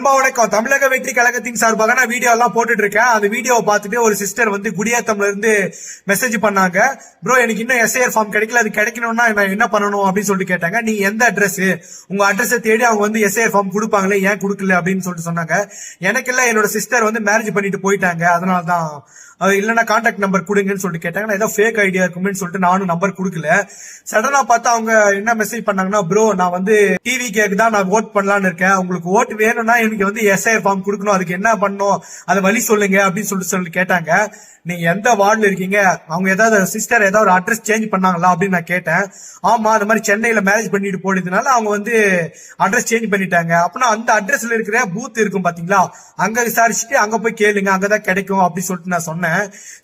அன்பா வணக்கம். தமிழக வெற்றி கழகத்தின் சார்பாக நான் வீடியோ எல்லாம் போட்டுட்டு இருக்கேன் அந்த வீடியோவை பார்த்துட்டு ஒரு சிஸ்டர் வந்து குடியாத்தம்ல இருந்து மெசேஜ் பண்ணாங்க. ப்ரோ எனக்கு இன்னும் எஸ்ஐஆர் ஃபார்ம் கிடைக்கல. அது கிடைக்கணும்னா நான் என்ன பண்ணணும்? அப்படின்னு சொல்லிட்டு கேட்டாங்க. நீ எந்த அட்ரஸ் உங்க அட்ரஸை தேடி அவங்க வந்து எஸ்ஐஆர் ஃபார்ம் கொடுப்பாங்களே ஏன் கொடுக்கல? அப்படின்னு சொல்லிட்டு சொன்னாங்க. எனக்கு இல்ல என்னோட சிஸ்டர் வந்து மேரேஜ் பண்ணிட்டு போயிட்டாங்க. அதனால தான் இல்லைன்னா கான்டாக்ட் நம்பர் கொடுங்கன்னு சொல்லிட்டு கேட்டாங்க. ஏதோ ஃபேக் ஐடியா இருக்குமே சொல்லிட்டு நானும் நம்பர் கொடுக்கல. சடனா பார்த்தா அவங்க என்ன மெசேஜ் பண்ணாங்கன்னா ப்ரோ நான் வந்து டிவி கேக்கு தான் நான் ஓட் பண்ணலான்னு இருக்கேன். உங்களுக்கு ஓட்டு வேணும்னா நீங்க வந்து எஸ்ஐ ஃபார்ம் கொடுக்கணும் அதுக்கு என்ன பண்ணும் அதை வழி சொல்லுங்க அப்படின்னு சொல்லிட்டு சொல்லிட்டு கேட்டாங்க. நீங்க எந்த வார்டில் இருக்கீங்க அவங்க ஏதாவது சிஸ்டர் ஏதாவது ஒரு அட்ரஸ் சேஞ்ச் பண்ணாங்களா அப்படின்னு நான் கேட்டேன். ஆமா அந்த மாதிரி சென்னையில மேரேஜ் பண்ணிட்டு போனதுனால அவங்க வந்து அட்ரஸ் சேஞ்ச் பண்ணிட்டாங்க. அப்படின்னா அந்த அட்ரஸ்ல இருக்கிற பூத் இருக்கும் பாத்தீங்களா அங்க விசாரிச்சுட்டு அங்க போய் கேளுங்க அங்கதான் கிடைக்கும் அப்படின்னு சொல்லிட்டு நான் சொன்னேன்.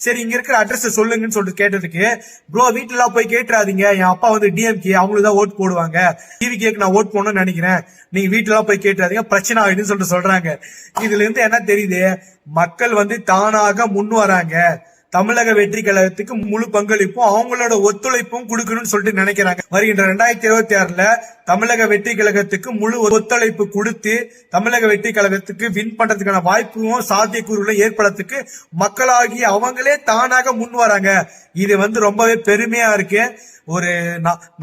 சரி இங்க இருக்கிற அட்ரஸ் சொல்லுங்கன்னு சொல்லிட்டு கேட்டதுக்கு ப்ரோ வீட்டுல போய் கேட்டுறாதீங்க என் அப்பா வந்து டிஎம்கே அவங்களுக்கு தான் ஓட் போடுவாங்க. டிவி கேக்கு நான் ஓட் போடணும்னு நினைக்கிறேன். நீங்க வீட்டுல போய் கேட்டுறாதீங்க பிரச்சனை ஆயிடுன்னு சொல்லிட்டு சொல்றாங்க. இதுல இருந்து என்ன தெரியுது? மக்கள் வந்து தானாக முன் வராங்க. தமிழக வெற்றி கழகத்துக்கு முழு பங்களிப்பும் அவங்களோட ஒத்துழைப்பும் கொடுக்கணும்னு சொல்லிட்டு நினைக்கிறாங்க. வருகின்ற ரெண்டாயிரத்தி இருபத்தி ஆறுல தமிழக வெற்றி கழகத்துக்கு முழு ஒத்துழைப்பு கொடுத்து தமிழக வெற்றி கழகத்துக்கு வின் பண்றதுக்கான வாய்ப்பும் சாத்தியக்கூறுகளும் ஏற்படுறதுக்கு மக்களாகி அவங்களே தானாக முன் வராங்க. இது வந்து ரொம்பவே பெருமையா இருக்கு. ஒரு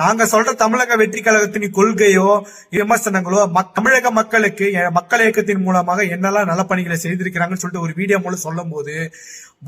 நாங்க சொல்ற தமிழக வெற்றி கழகத்தின் கொள்கையோ விமர்சனங்களோ தமிழக மக்களுக்கு மக்கள் இயக்கத்தின் மூலமாக என்னெல்லாம் நல்ல பணிகளை செய்திருக்கிறாங்கன்னு சொல்லிட்டு ஒரு வீடியோ மூலம் சொல்லும் போது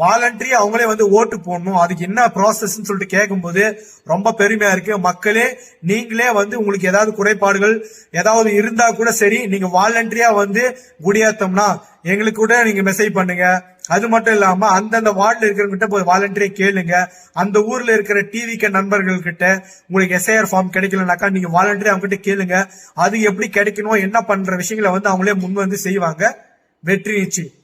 வாலண்டரி அவங்களே வந்து ஓட்டு போடணும் அதுக்கு என்ன ப்ராசஸ் சொல்லிட்டு கேட்கும்போது ரொம்ப பெருமையா இருக்கு. மக்களே நீங்களே வந்து உங்களுக்கு ஏதாவது குறைபாடுகள் ஏதாவது இருந்தா கூட சரி நீங்க வாலண்டரியா வந்து குடியாத்தம்னா எங்களுக்கு கூட நீங்க மெசேஜ் பண்ணுங்க. அது மட்டும் இல்லாம அந்தந்த வார்டில் இருக்கிறவங்க போய் வாலண்டியரை கேளுங்க. அந்த ஊர்ல இருக்கிற டிவிக்கு நண்பர்கள் கிட்ட உங்களுக்கு எஸ்ஐஆர் ஃபார்ம் கிடைக்கலனாக்கா நீங்க வாலண்டியர் அவங்க கிட்ட கேளுங்க. அது எப்படி கிடைக்கணும் என்ன பண்ற விஷயங்களை வந்து அவங்களே முன் வந்து செய்வாங்க. வெற்றி நிச்சயம்.